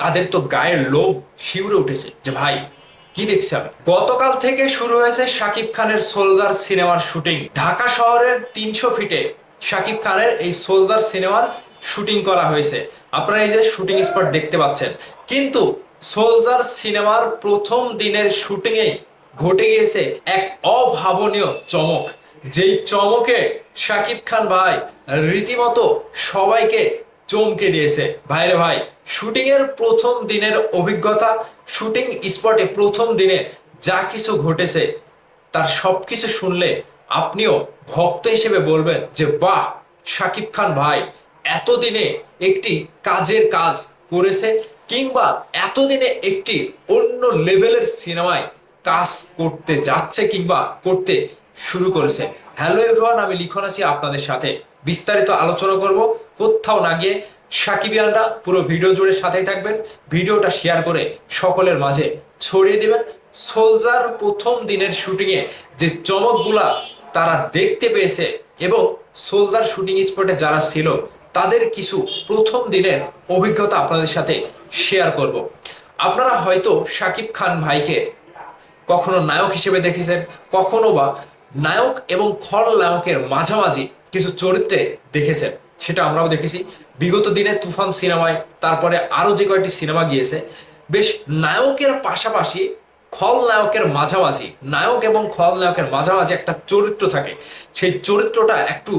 তাদের তো গায়ের লোভ শিউরে উঠেছে। যে ভাই, কি দেখছি আমি? গতকাল থেকে শুরু হয়েছে শাকিব খানের সোলজার সিনেমার শুটিং। ঢাকা শহরের তিনশো ফিটে শাকিব খানের এই সোলজার সিনেমার শুটিং করা হয়েছে। আপনারা এই যে শুটিং স্পট দেখতে পাচ্ছেন। কিন্তু সোলজার সিনেমার প্রথম দিনের শুটিংয়ে ঘটে গিয়েছে এক অভাবনীয় চমক। যেই চমকে শাকিব খান ভাই রীতিমতো সবাইকে চমকে দিয়েছে। ভাইরে ভাই শুটিং এর প্রথম দিনের অভিজ্ঞতা, শুটিং স্পটে প্রথম দিনে যা কিছু ঘটেছে, তার সব কিছু শুনলে আপনিও ভক্ত হিসেবে বলবেন যে, বাহ, শাকিব খান ভাই এতদিনে একটি কাজের কাজ করেছে কিংবা এতদিনে একটি অন্য লেভেলের সিনেমায় কাজ করতে যাচ্ছে কিংবা করতে শুরু করেছে। হ্যালো এভরিওয়ান, আমি লিখন আছি আপনাদের সাথে। বিস্তারিত আলোচনা করব। কোথাও না গিয়ে সাকিবিয়ানরা পুরো ভিডিও জুড়ে সাথেই থাকবেন। ভিডিওটা শেয়ার করে সকলের মাঝে ছড়িয়ে দেবেন। সোলজার প্রথম দিনের শুটিংয়ে যে চমকগুলা তারা দেখতে পেয়েছে এবং সোলজার শুটিং স্পটে যারা ছিল, তাদের কিছু প্রথম দিনের অভিজ্ঞতা আপনাদের সাথে শেয়ার করব। আপনারা হয়তো সাকিব খান ভাইকে কখনো নায়ক হিসেবে দেখেছেন, কখনো বা নায়ক এবং খলনায়কের মাঝামাঝি কিছু চরিত্রে দেখেছেন। সেটা আমরাও দেখেছি। বিগত দিনে তুফান সিনেমায় তারপরে আরও যে কয়েকটি সিনেমা গিয়েছে, বেশ নায়কের পাশাপাশি খলনায়কের মাঝামাঝি, নায়ক এবং খলনায়কের মাঝামাঝি একটা চরিত্র থাকে। সেই চরিত্রটা একটু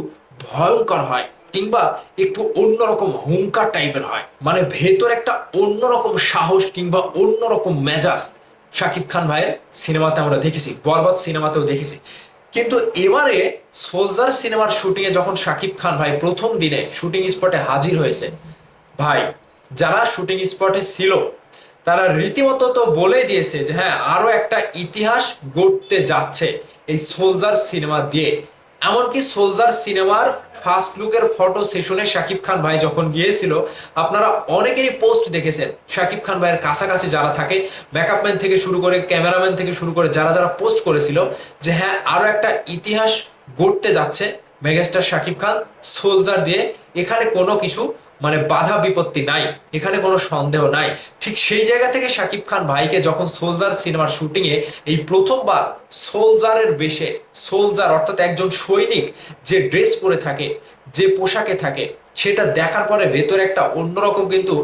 ভয়ঙ্কর হয় কিংবা একটু অন্যরকম হুঙ্কার টাইপের হয়। মানে ভেতর একটা অন্যরকম সাহস কিংবা অন্যরকম মেজাজ শাকিব খান ভাইয়ের সিনেমাতে আমরা দেখেছি, বরবাদ সিনেমাতেও দেখেছি। কিন্তু এবারে সোলজার সিনেমার শুটিংয়ে যখন শাকিব খান ভাই প্রথম দিনে শুটিং স্পটে হাজির হয়েছে, ভাই, যারা শুটিং স্পটে ছিল, তারা রীতিমতো তো বলে দিয়েছে যে হ্যাঁ আরও একটা ইতিহাস গড়তে যাচ্ছে এই সোলজার সিনেমা দিয়ে। এমনকি সোলজার সিনেমার ফার্স্ট লুকের ফটো সেশনে শাকিব খান ভাই যখন গিয়েছিল, আপনারা অনেকেরই পোস্ট দেখেছেন, শাকিব খান ভাইয়ের কাছাকাছি যারা থাকে ব্যাকআপম্যান থেকে শুরু করে ক্যামেরাম্যান থেকে শুরু করে যারা যারা পোস্ট করেছিল, যে হ্যাঁ আরও একটা ইতিহাস গড়তে যাচ্ছে মেগাস্টার শাকিব খান সোলজার দিয়ে। এখানে কোনো কিছু মানে বাধা বিপত্তি নাই, এখানে কোনো সন্দেহ নাই। ঠিক সেই জায়গা থেকে শাকিব খান ভাইকে যখন সোলজার সিনেমার শুটিংয়ে এই প্রথমবার সোলজারের বেশে, সোলজার অর্থাৎ একজন সৈনিক যে ড্রেস পরে থাকে, যে পোশাকে থাকে, সেটা দেখার পরে ভেতরে একটা অন্যরকম কিন্তু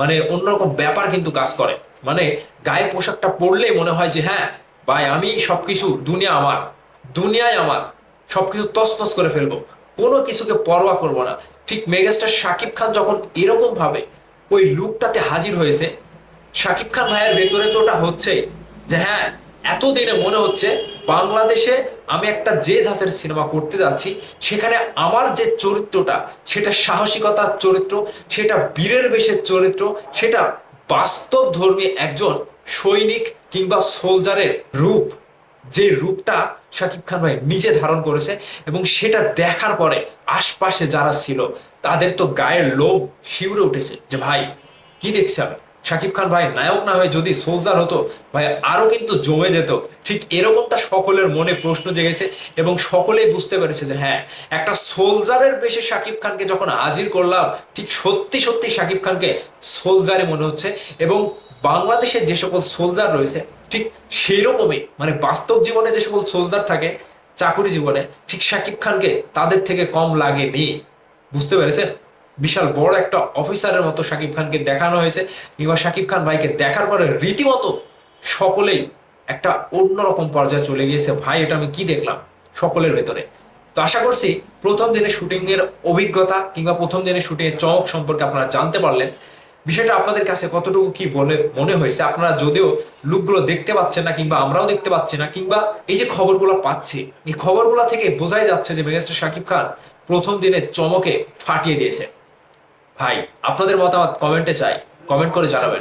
মানে অন্যরকম ব্যাপার কিন্তু কাজ করে। মানে গায়ে পোশাকটা পরলেই মনে হয় যে হ্যাঁ ভাই, আমি সবকিছু দুনিয়া আমার দুনিয়ায় আমার, সবকিছু তছনছ করে ফেলব। কোনো কিছুকে পরোয়া করব না। ঠিক মেগাস্টার শাকিব খান যখন এরকম ভাবে ওই লুকটাতে হাজির হয়েছে, শাকিব খান ভাইয়ের ভেতরে তো ওটা হচ্ছে যে হ্যাঁ এতদিনে মনে হচ্ছে বাংলাদেশে আমি একটা যে ধাঁচের সিনেমা করতে যাচ্ছি, সেখানে আমার যে চরিত্রটা, সেটা সাহসিকতার চরিত্র, সেটা বীরের বেশের চরিত্র, সেটা বাস্তব ধর্মী একজন সৈনিক কিংবা সোলজারের রূপ। যে রূপটা শাকিব খান ভাই নিজে ধারণ করেছে এবং সেটা দেখার পরে আশপাশে যারা ছিল, তাদের তো গায়ের লোভ শিউরে উঠেছে যে ভাই, কি দেখছি আমি? শাকিব খান ভাই নায়ক না হয়ে যদি সোলজার হতো, ভাই আরও কিন্তু জমে যেত। ঠিক এরকমটা সকলের মনে প্রশ্ন জেগেছে এবং সকলেই বুঝতে পেরেছে যে হ্যাঁ একটা সোলজারের বেশে শাকিব খানকে যখন হাজির করলাম, ঠিক সত্যি সত্যি শাকিব খানকে সোলজারে মনে হচ্ছে এবং বাংলাদেশের যে সকল সোলজার রয়েছে ঠিক সেই রকমই মানে বাস্তব জীবনে যে সকল সোলজার থাকে, চাকুরি জীবনে, ঠিক শাকিব খানকে তাদের থেকে কম লাগেনি। বুঝতে পেরেছেন? বিশাল বড় একটা অফিসারের মতো শাকিব খানকে দেখানো হয়েছে, কিংবা শাকিব খান ভাইকে দেখার পরে রীতিমতো সকলেই একটা অন্যরকম পর্যায়ে চলে গিয়েছে, ভাই, এটা আমি কি দেখলাম? সকলের ভেতরে। তো আশা করছি প্রথম দিনের শুটিং এর অভিজ্ঞতা, কিংবা প্রথম দিনের শুটিং এর চমক সম্পর্কে আপনারা জানতে পারলেন। বিষয়টা আপনাদের কাছে কতটুকু কি বলে মনে হয়েছে? আপনারা যদিও লুকগুলো দেখতে পাচ্ছেন না কিংবা আমরাও দেখতে পাচ্ছি না, কিংবা এই যে খবরগুলো পাচ্ছি, এই খবরগুলো থেকে বোঝাই যাচ্ছে যে মেগাস্টার শাকিব খান প্রথম দিনে চমকে ফাটিয়ে দিয়েছে। ভাই, আপনাদের মতামত কমেন্টে চাই, কমেন্ট করে জানাবেন।